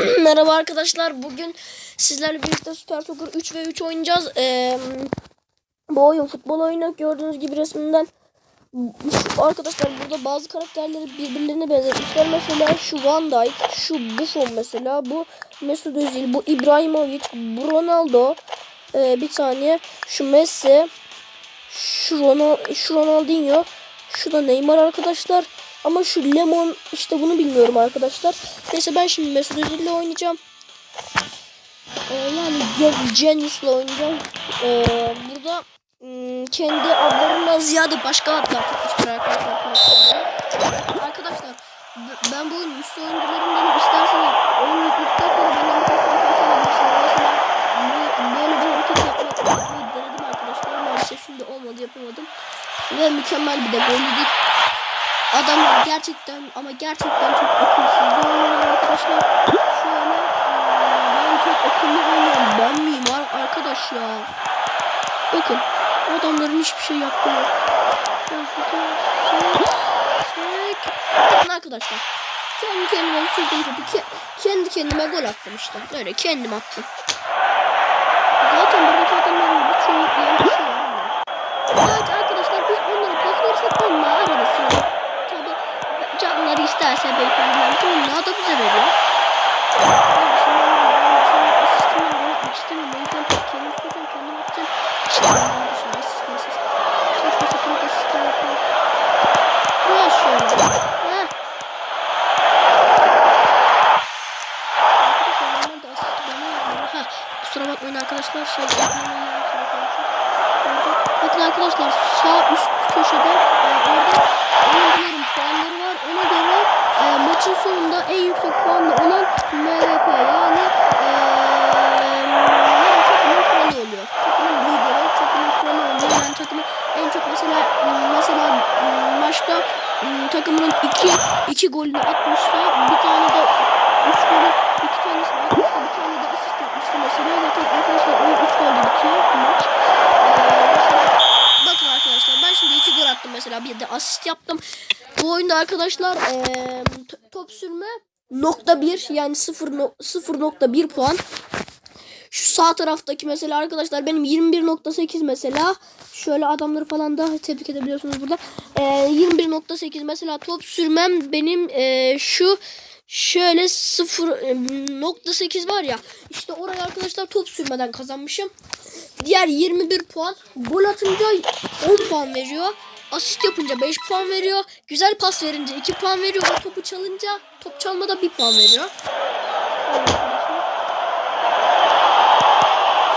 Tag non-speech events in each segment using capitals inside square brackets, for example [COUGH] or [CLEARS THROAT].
[CLEARS THROAT] Merhaba arkadaşlar. Bugün sizlerle birlikte Süper Soccer 3 ve 3 oynayacağız. Ee, bu oyun futbol oyunu. Gördüğünüz gibi resminden arkadaşlar burada bazı karakterleri birbirlerine benzetmişler. Mesela şu Van Dijk, şu Buffon mesela, bu Mesut Özil, bu İbrahimovic, bu Ronaldo, ee, bir saniye, şu Messi, şu, Ronald, şu Ronaldinho, şu da Neymar arkadaşlar. Ama şu Lemon işte bunu bilmiyorum arkadaşlar. Neyse ben şimdi Mesut Özil'le oynayacağım. Ee, yani Ge- Genius'la oynayacağım. Ee, burada kendi adlarından ziyade başka adlar tutmuştur arkadaşlar. Arkadaşlar ben bu oyunun üstü oyuncularından isterseniz oyun yükledikten sonra benden birkaç tane tavsiye alabilirsiniz. Mesela bu, böyle bir hareket yapmak yapmayı denedim arkadaşlar. Maalesef şimdi olmadı yapamadım. Ve mükemmel bir de gol yedik. Adam gerçekten ama gerçekten çok akılsız oynuyor arkadaşlar. Şöyle ıı, ben çok akıllı oynuyorum. Ben miyim ar- arkadaş ya? Bakın adamların hiçbir şey yaptığı yok. Bakın arkadaşlar. Kendi kendime sürdüm topu. Ke- kendi kendime gol attım işte. Öyle kendim attım. Zaten buradaki adamların birçoğu yani bir şey yapmıyor. Evet arkadaşlar biz onlara pas verirsek onlar arada sırada tabi canları isterse beyefendiler de onlar da bize veriyor. Ben şimdi onlara asistimden gol atmak istemiyorum. O yüzden top kendim tutacağım kendim atacağım. İşte onların dışında asistim asistim. Saçma sapan asistim yapıyorum. Ya şöyle. Heh. Arkadaşlar normalde asisti bana yapmıyor. Ha kusura bakmayın arkadaşlar. Şey yapmamın yanlışını konuşuyorum. Orada- Bakın arkadaşlar sağ üst köşede e, orada oyuncuların puanları var. Ona göre e, maçın sonunda en yüksek puanlı olan MVP yani e, takımın kralı oluyor. Takımın lideri, takımın kralı oluyor. Yani takımın en çok mesela mesela m, maçta m, takımının iki iki golünü atmışsa bir tane de üç golü iki tanesini atmışsa bir tane de asist yapmışsa mesela zaten arkadaşlar o üç golde bitiyor maç. Ee, mesela bakın arkadaşlar ben şimdi iki gol attım mesela bir de asist yaptım. Bu oyunda arkadaşlar ee, top sürme nokta bir yani sıfır no- 0.1 puan. Şu sağ taraftaki mesela arkadaşlar benim 21.8 mesela şöyle adamları falan da tebrik edebiliyorsunuz burada. Ee, 21.8 mesela top sürmem benim ee, şu şöyle 0.8 var ya işte oraya arkadaşlar top sürmeden kazanmışım. Diğer 21 puan gol atınca 10 puan veriyor. Asist yapınca 5 puan veriyor. Güzel pas verince 2 puan veriyor. O topu çalınca top çalmada 1 puan veriyor.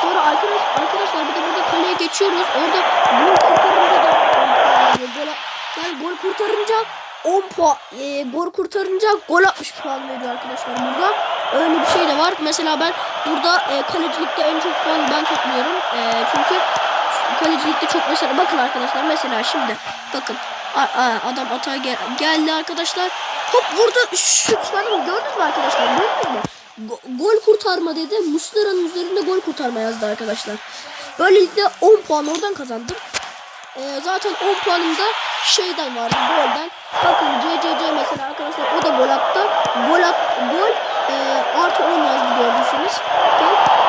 Sonra arkadaş, arkadaşlar bir de burada kaleye geçiyoruz. Orada gol kurtarınca da 10 puan veriyor. Gol, yani gol kurtarınca 10 puan, e, gol kurtarınca gol 60 puan veriyor arkadaşlar burada. Öyle bir şey de var. Mesela ben burada e, kalecilikte en çok puan ben topluyorum. E, çünkü kalecilikte çok mesela bakın arkadaşlar mesela şimdi bakın a- a- adam atağa gel- geldi arkadaşlar. Hop vurdu. Şu çıkardım gördünüz mü arkadaşlar? Gördünüz mü? Go- gol kurtarma dedi. Muslera'nın üzerinde gol kurtarma yazdı arkadaşlar. Böylelikle 10 puan oradan kazandım. Ee, zaten 10 puanım da şeyden vardı golden. Bakın CCC mesela arkadaşlar o da gol attı. Gol at gol e, artı 10 yazdı gördüyseniz. Gel.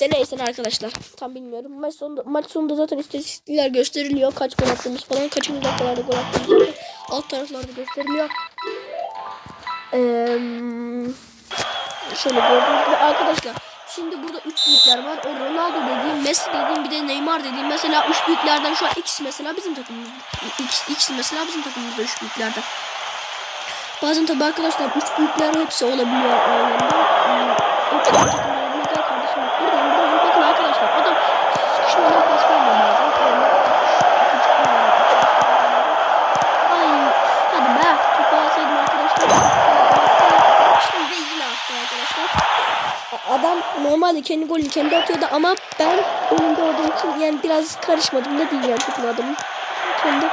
İşte neyse arkadaşlar. Tam bilmiyorum. Maç sonunda, maç sonunda zaten istatistikler gösteriliyor. Kaç gol attığımız falan. Kaçıncı dakikalarda gol attığımız zaten alt taraflarda gösteriliyor. Eee şöyle gördüğünüz gibi arkadaşlar. Şimdi burada üç büyükler var. O Ronaldo dediğim, Messi dediğim, bir de Neymar dediğim. Mesela üç büyüklerden şu an ikisi mesela bizim takımımız. İkisi, ikisi mesela bizim takımımızda üç büyüklerden. Bazen tabi arkadaşlar üç büyükler hepsi olabiliyor o takım takımda olabiliyor. Gel kardeşim bak buradayım buradayım. Bakın arkadaşlar adam sıkışmadan pas vermiyor bazen. Öyle. Ay hadi be topu alsaydım arkadaşlar. Şimdi yine attı arkadaşlar. A- Adam normalde kendi golünü kendi atıyordu ama ben önünde olduğum için yani biraz karışmadım. Ne diyeceğim topun adamı. Kendi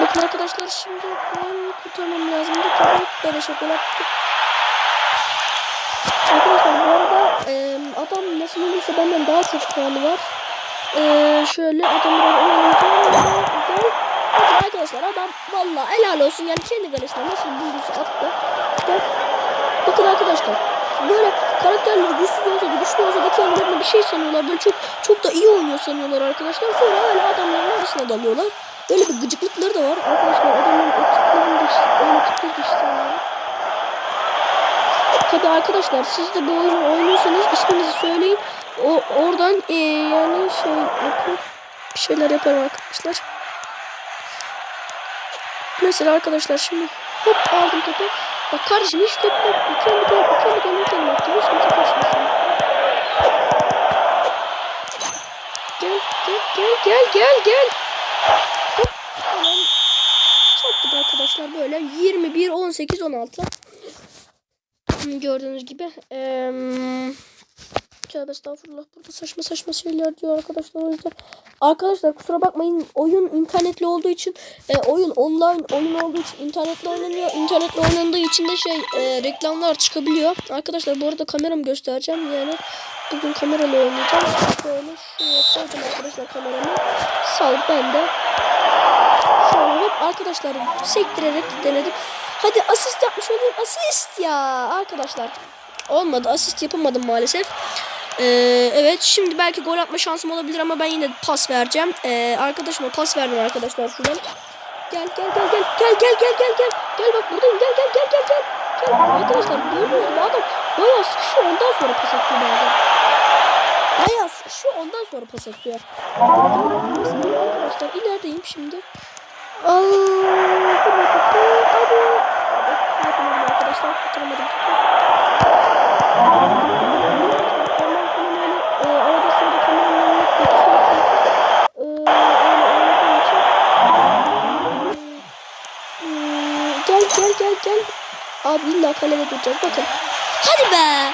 Bakın arkadaşlar şimdi ben kurtarmam lazımdı. Tabii böyle şaka yaptık. Arkadaşlar bu arada e, adam nasıl olursa benden daha çok puanı var. E, şöyle adam. Bakın arkadaşlar adam valla helal olsun yani kendi kalesine nasıl bulduysa attı. Gel. Bakın arkadaşlar böyle karakterleri güçsüz olsa da güçlü olsa da kendilerine bir şey sanıyorlar. Böyle çok çok da iyi oynuyor sanıyorlar arkadaşlar. Sonra öyle adamların arasına dalıyorlar. Böyle bir gıcıklıkları da var. Arkadaşlar adamların o tiplerini de işte, öyle tipleri de işte. Tabi arkadaşlar siz de bu oyunu oynuyorsanız isminizi söyleyin. O oradan e, yani şey yapın. Bir şeyler yaparım arkadaşlar. Mesela arkadaşlar şimdi hop aldım topu. Bak kardeşim hiç top yok. Kendi gol, kendi golünü kendi attı. Hiç kimse kaçmasın. Gel, gel, gel, gel, gel, gel. Hop, hemen çarptık arkadaşlar böyle 21, 18, 16. Gördüğünüz gibi. Eee Tövbe estağfurullah. Burada saçma saçma şeyler diyor arkadaşlar o yüzden. Arkadaşlar kusura bakmayın. Oyun internetli olduğu için e, oyun online oyun olduğu için internetle oynanıyor. İnternetle oynandığı için de şey e, reklamlar çıkabiliyor. Arkadaşlar bu arada kameramı göstereceğim. Yani bugün kameralı oynayacağım. Böyle şuraya koydum arkadaşlar kameramı. Sal ben de. Şöyle hop arkadaşlar sektirerek denedim. Hadi asist yapmış olayım. Asist ya arkadaşlar. Olmadı. Asist yapamadım maalesef. Ee, evet şimdi belki gol atma şansım olabilir ama ben yine pas vereceğim. Ee, arkadaşıma pas verdim arkadaşlar şuradan. Gel gel gel gel gel gel gel gel gel. Gel bak buradayım gel gel gel gel gel. Gel arkadaşlar gördünüz mü adam bayağı sıkışıyor ondan sonra pas atıyor bazen. Bayağı sıkışıyor ondan sonra pas atıyor. Arkadaşlar ilerideyim şimdi. Allah. Arkadaşlar kurtaramadım. Gel gel gel gel. Abi illa kalede duracağız bakın. Hadi be.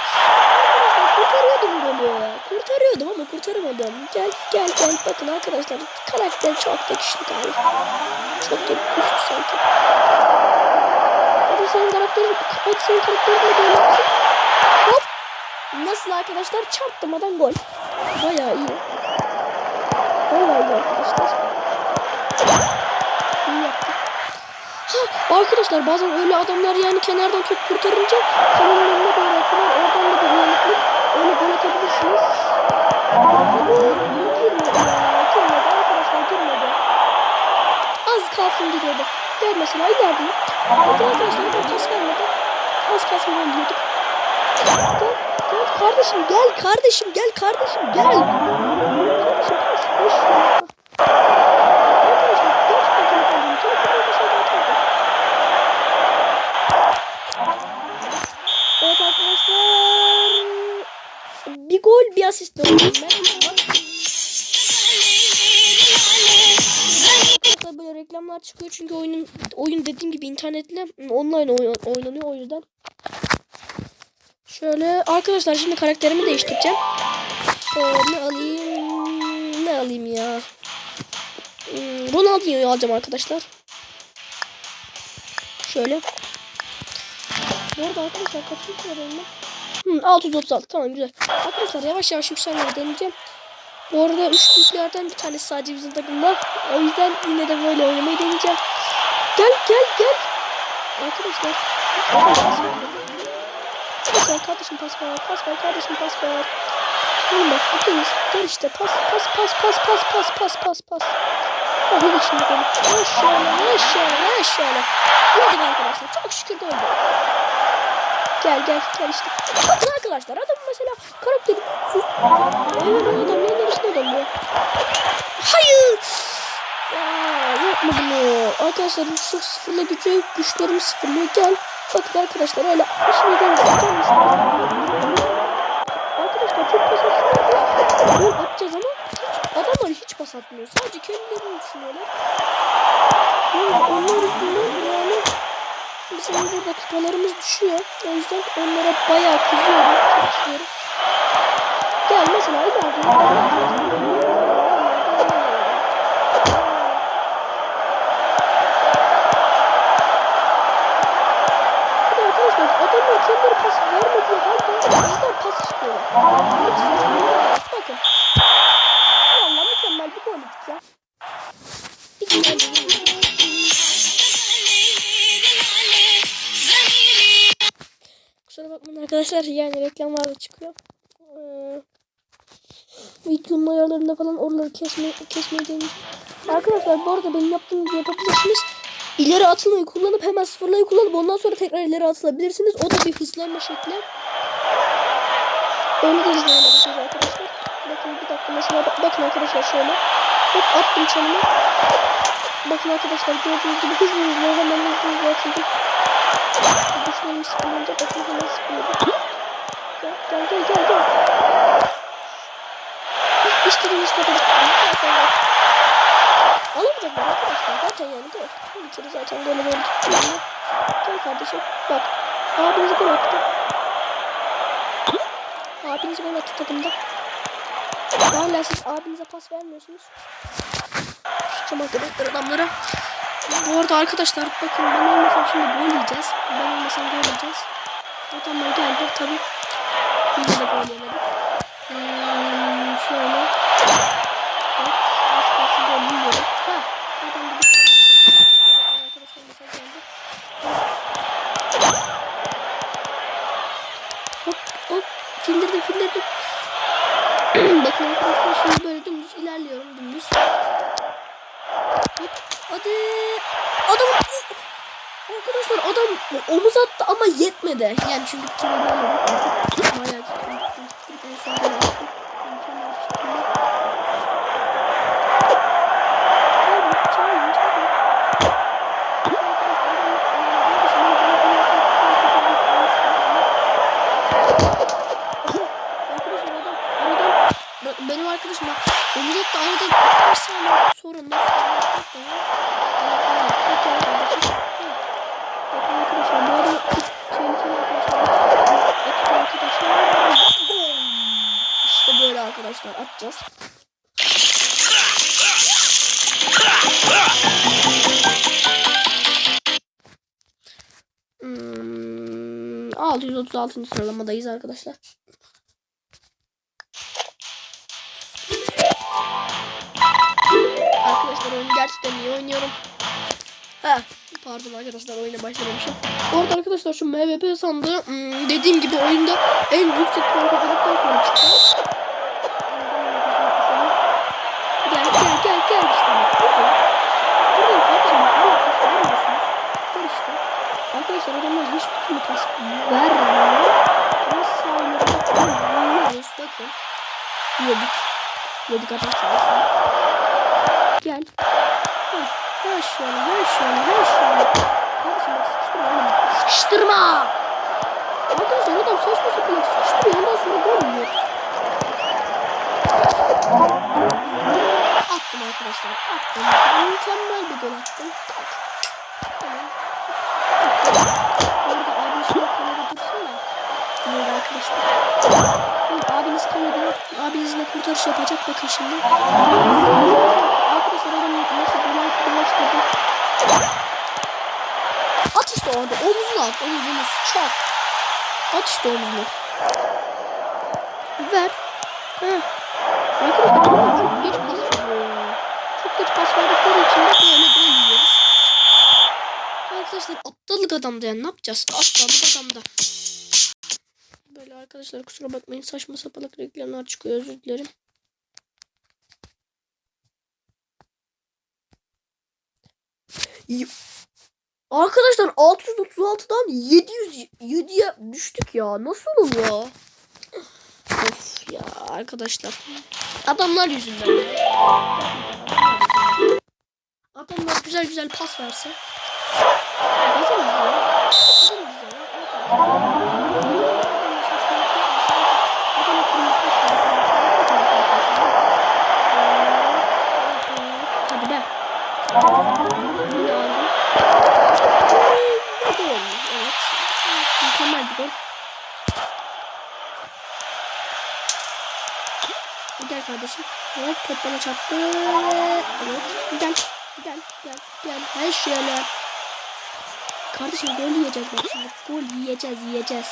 Kurtarıyordum golü. Kurtarıyordum ama kurtaramadım. Gel gel gel bakın arkadaşlar. Karakter çok da güçlü galiba. Çok da güçlü sanki. Hadi senin karakterin, hadi senin karakterin de böyle yapsın. Hop. Nasıl arkadaşlar? Çarptırmadan gol. Bayağı iyi. Bayağı iyi arkadaşlar. İyi yaptık. Ha, arkadaşlar bazen öyle adamlar yani kenardan top kurtarınca kalenin önüne doğru atıyorlar. Oradan da bir uyanıklık. Öyle gol atabilirsiniz. Hadi. Girmedi ya. Girmedi arkadaşlar girmedi. Az kalsın gidiyordu. Hatta mesela ileride Bakın arkadaşlar ben kas vermedi. Az kasma oynuyorduk. Gel, gel kardeşim gel kardeşim gel kardeşim gel. Kardeşim kas koş. Evet arkadaşlar bir gol bir asist alıyorum ben. Reklamlar çıkıyor çünkü oyunun oyun dediğim gibi internetle online oyn oynanıyor o yüzden. Şöyle arkadaşlar şimdi karakterimi değiştireceğim. Ee, ne alayım? Ne alayım ya? Hmm, Ronaldinho'yu alacağım arkadaşlar. Şöyle. Bu arada arkadaşlar kaçıncı sıradayım ben? Hmm, 636 tamam güzel. Arkadaşlar yavaş yavaş yükselmeyi deneyeceğim. Bu arada üç büyüklerden bir tanesi sadece bizim takımda. O yüzden yine de böyle oynamayı deneyeceğim. Gel gel gel. Arkadaşlar. Ver kardeşim pas ver. Pas ver kardeşim pas ver. Oğlum bak buradayız. Gel işte pas pas pas pas pas pas pas pas pas. Hadi bak şimdi ha şöyle ha şöyle. Yedik arkadaşlar. Çok şükür gol. Gel gel gel işte. Bakın arkadaşlar adam karakteri mutsuz. Eee adam ne neresine dalıyor. Hayır. Ya yapma bunu. Arkadaşlar çok sıfırla gücü güçlerim sıfırlıyor. Gel. Bakın arkadaşlar öyle işini görmüş. Arkadaşlar çok pas atıyorlar. Gol atacağız ama adamlar hiç pas atmıyor. Sadece kendilerini düşünüyorlar. Yani onlar yüzünden yani bizim burada kupalarımız düşüyor. O yüzden onlara bayağı kızıyorum. Kızıyorum. Gel mesela ileride. Adamlar pas vermediği halde bizden pas istiyorlar. Bakın. Valla mükemmel bir gol yedik ya. Kusura bakmayın arkadaşlar yani reklamlarda çıkıyor. Ee, videonun ayarlarında falan oraları kesmeyi, kesmeyi deneyeceğim. Arkadaşlar bu arada benim yaptığım gibi yapabilirsiniz. İleri atılmayı kullanıp hemen sıfırlayı kullanıp ondan sonra tekrar ileri atılabilirsiniz. O da bir hızlanma şekli. Öyle de hızlanabilirsiniz arkadaşlar. Bakın bir dakika mesela bak- bakın arkadaşlar şöyle. Hop attım çalımı. Bakın arkadaşlar gördüğünüz gibi hızlı hızlı hemen hızlı hızlı atıldım. Düşmanım sıkılınca bakın hemen sıkıldı. Gel gel gel gel. gel. İstediğiniz kadar zaten bak. Alamayacaklar arkadaşlar zaten yani gel. Bir kere zaten böyle böyle tutuyor. Gel kardeşim bak. Abiniz gol attı. Abiniz gol attı takımda. Hala siz abinize pas vermiyorsunuz. Şu arkadaşlar adamlara. Bu arada arkadaşlar bakın ben olmasam şimdi gol yiyeceğiz. Ben olmasam gol yiyeceğiz. Adamlar geldi tabi. Biz de gol yemedik. Ee, şöyle. Evet. Az kalsın gol yiyorduk. Ha. Adam da bir tane vuracak. Tabii arkadaşlar mesaj geldi. Hop hop. Fildirdim fildirdim. bakın arkadaşlar şimdi böyle dümdüz ilerliyorum dümdüz. Hop. Hadi. Adam Arkadaşlar adam omuz attı ama yetmedi. Yani çünkü bir kere görmedim. Bayağı gittim, gittim, gittim. En son gol attım. Mükemmel bir şekilde. Çabuk, çabuk, çabuk. Arkadaşlar adam, aradan, bak benim arkadaşım bak omuz attı aradan bir saniye sonra nasıl arkadaşlar atacağız. Hmm, 636. sıralamadayız arkadaşlar. Arkadaşlar oyunu gerçekten iyi oynuyorum. Ha, pardon arkadaşlar oyuna başlamamışım. Bu arada arkadaşlar şu MVP sandığı hmm, dediğim gibi oyunda en yüksek puan kazandıktan sonra çıktı. Gel gel gel gel işte bak. Burada. Burada kardeşim bak. Burada pas vermiyorsunuz. Gel işte. Arkadaşlar adamlar hiçbir türlü pas vermiyor. Ama sağlarında vuruyoruz. Bakın. Yedik. Yedik sayesinde. Gel. Heh. Her şöyle, her şöyle, her şöyle. Kardeşim bak sıkıştırma. Sıkıştırma! Arkadaşlar adam saçma sapan sıkıştırıyor. Ondan sonra gol yiyoruz. Attım arkadaşlar. Attım. Mükemmel bir gol attım. Tak. Abinizle kurtarış yapacak. Bakın şimdi. Arkadaşlar adam nasıl dolan dolaştırdı. At işte orada. Omuzunu at. Omuzunu çak. At işte omuzunu. Ver. Heh. Arkadaşlar çok geç pas. Çok geç pas verdikleri için de böyle gol yiyoruz. Arkadaşlar aptallık adamda yani ne yapacağız? Aptallık adamda. Arkadaşlar kusura bakmayın saçma sapalık reklamlar çıkıyor özür dilerim. Arkadaşlar 636'dan 707'ye düştük ya. Nasıl oluyor? Of ya arkadaşlar. Adamlar yüzünden. ya. Adamlar güzel güzel pas verse. Bakalım ya. Bakalım bize bana çarptı. Evet. Gel. Gel. Gel. Gel. Her şöyle. Kardeşim gol yiyeceğiz bak şimdi. Gol yiyeceğiz yiyeceğiz.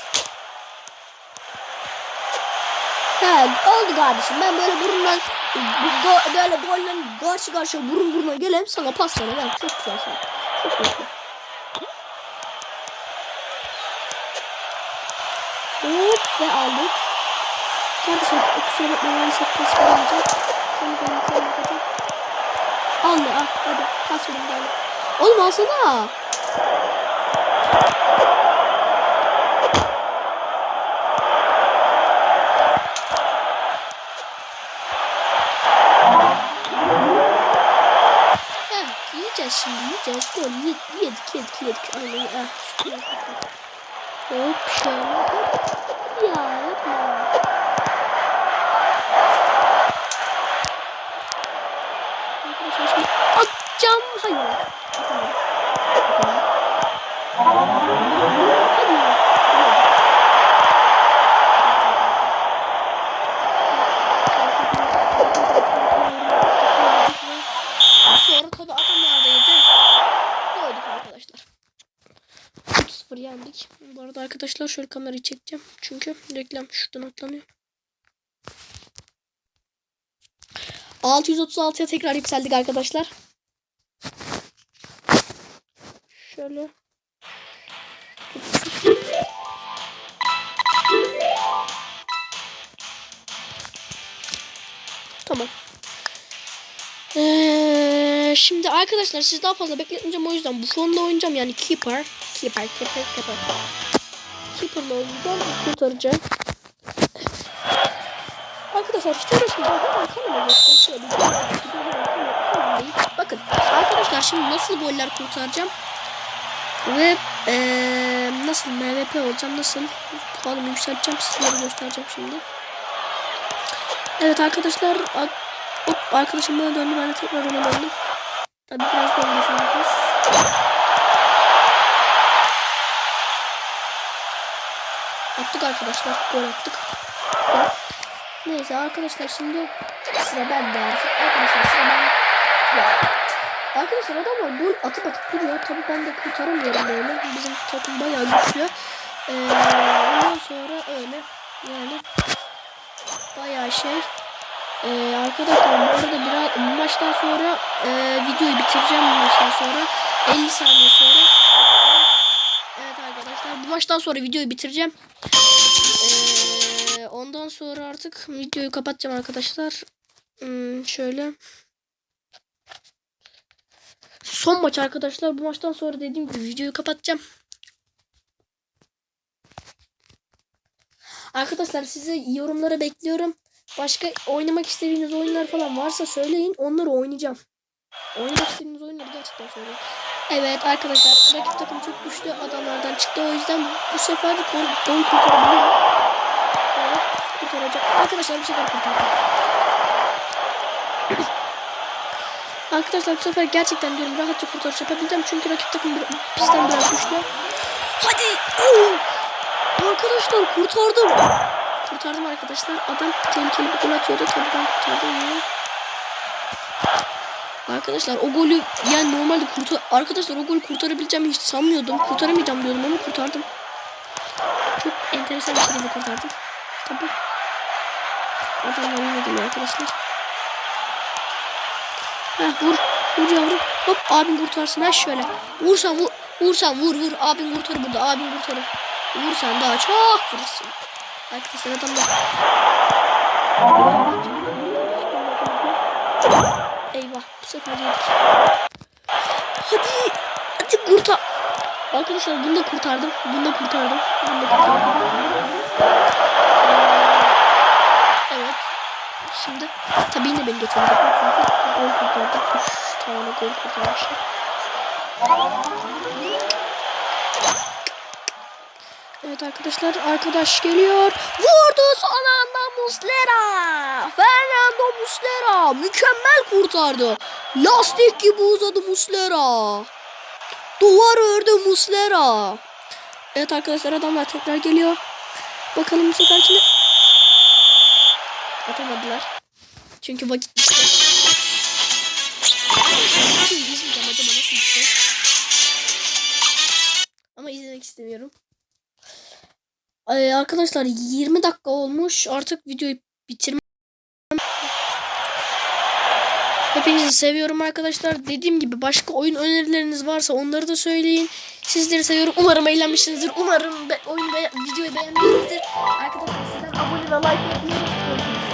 He oldu kardeşim. Ben böyle burundan bu go, böyle golle karşı karşıya burun buruna geleyim sana pas vereyim. Evet, çok güzel şey. Çok güzel. Hop ve aldık. Kardeşim kusura bakma maalesef pas. Tamam, tamam, tamam, tamam. Al ya al hadi pas verin geldi. Oğlum alsana. Yiyeceğiz şimdi yiyeceğiz. Gol yedik yedik yedik yedik. Aynen ah. Hop şöyle. Ya yapma. Atacağım. Hayır. Sonra tabi adam neredeydi? Doyduk arkadaşlar. 3-0 yendik. Bu arada arkadaşlar şöyle kamerayı çekeceğim. Çünkü reklam şuradan atlanıyor. 636'ya tekrar yükseldik arkadaşlar. Şimdi arkadaşlar siz daha fazla bekletmeyeceğim o yüzden bu fonda oynayacağım yani keeper. Keeper, keeper, keeper. Keeper'la oynayacağım kurtaracağım. Arkadaşlar. Şöyle bir Bakın arkadaşlar şimdi nasıl goller kurtaracağım. Ve ee, nasıl MVP olacağım nasıl puanımı yükselteceğim sizlere göstereceğim şimdi. Evet arkadaşlar hop arkadaşım bana döndü ben de tekrar ona döndüm. Tabi biraz biz. Attık arkadaşlar gol attık. Neyse arkadaşlar şimdi sıra bende artık. Arkadaşlar sıra ben. Ya. Arkadaşlar adamlar gol atıp atıp duruyor. Tabi ben de kurtaramıyorum böyle. Bizim takım bayağı güçlü. Ee, ondan sonra öyle. Yani bayağı şey. Ee, arkadaşlar bu arada biraz bu maçtan sonra e, videoyu bitireceğim bu maçtan sonra. 50 saniye sonra. Evet arkadaşlar bu maçtan sonra videoyu bitireceğim. Ee, ondan sonra artık videoyu kapatacağım arkadaşlar. Hmm, şöyle. Son maç arkadaşlar. Bu maçtan sonra dediğim gibi videoyu kapatacağım. Arkadaşlar sizi yorumlara bekliyorum. Başka oynamak istediğiniz oyunlar falan varsa söyleyin. Onları oynayacağım. Oynamak istediğiniz oyunları gerçekten söyleyin. Evet arkadaşlar rakip takım çok güçlü adamlardan çıktı. O yüzden bu sefer gol, gol kurtarabilirim. Evet kurtaracak. Arkadaşlar bu sefer kurtardım. Arkadaşlar bu sefer gerçekten diyorum rahatça kurtarış yapabileceğim. Çünkü rakip takım bir, bizden biraz güçlü. Hadi. Arkadaşlar kurtardım. Kurtardım arkadaşlar. Adam tehlikeli bir gol atıyordu. Tabii ben kurtardım ya. Arkadaşlar o golü yani normalde kurtar arkadaşlar o golü kurtarabileceğimi hiç sanmıyordum. Kurtaramayacağım diyordum ama kurtardım. Çok enteresan bir şekilde kurtardım. Tabii. Adamlar yine geliyor arkadaşlar. Heh vur. Vur yavrum. Hop abin kurtarsın. Ha şöyle. Vursan vur. Vursan vur vur. Abin kurtarır burada. Abin kurtarır. Vursan daha çok vurursun. Arkadaşlar adamlar. Eyvah bu sefer yedik. Hadi. Hadi kurtar. Arkadaşlar bunu da kurtardım. Bunu da kurtardım. Bunu da kurtardım. Evet. Şimdi tabii yine beni getirecek. Çünkü gol kurtardım. Üç tane gol kurtarmışım. Evet arkadaşlar arkadaş geliyor. Vurdu son anda Muslera. Fernando Muslera mükemmel kurtardı. Lastik gibi uzadı Muslera. Duvar ördü Muslera. Evet arkadaşlar adamlar tekrar geliyor. Bakalım bu seferkine. Atamadılar. Çünkü vakit bitti. Bir şey? istemiyorum. Ee, arkadaşlar 20 dakika olmuş. Artık videoyu bitirmem. Hepinizi seviyorum arkadaşlar. Dediğim gibi başka oyun önerileriniz varsa onları da söyleyin. Sizleri seviyorum. Umarım eğlenmişsinizdir. Umarım be oyun be videoyu beğenmişsinizdir. Arkadaşlar sizden abone ve like yapmayı unutmayın.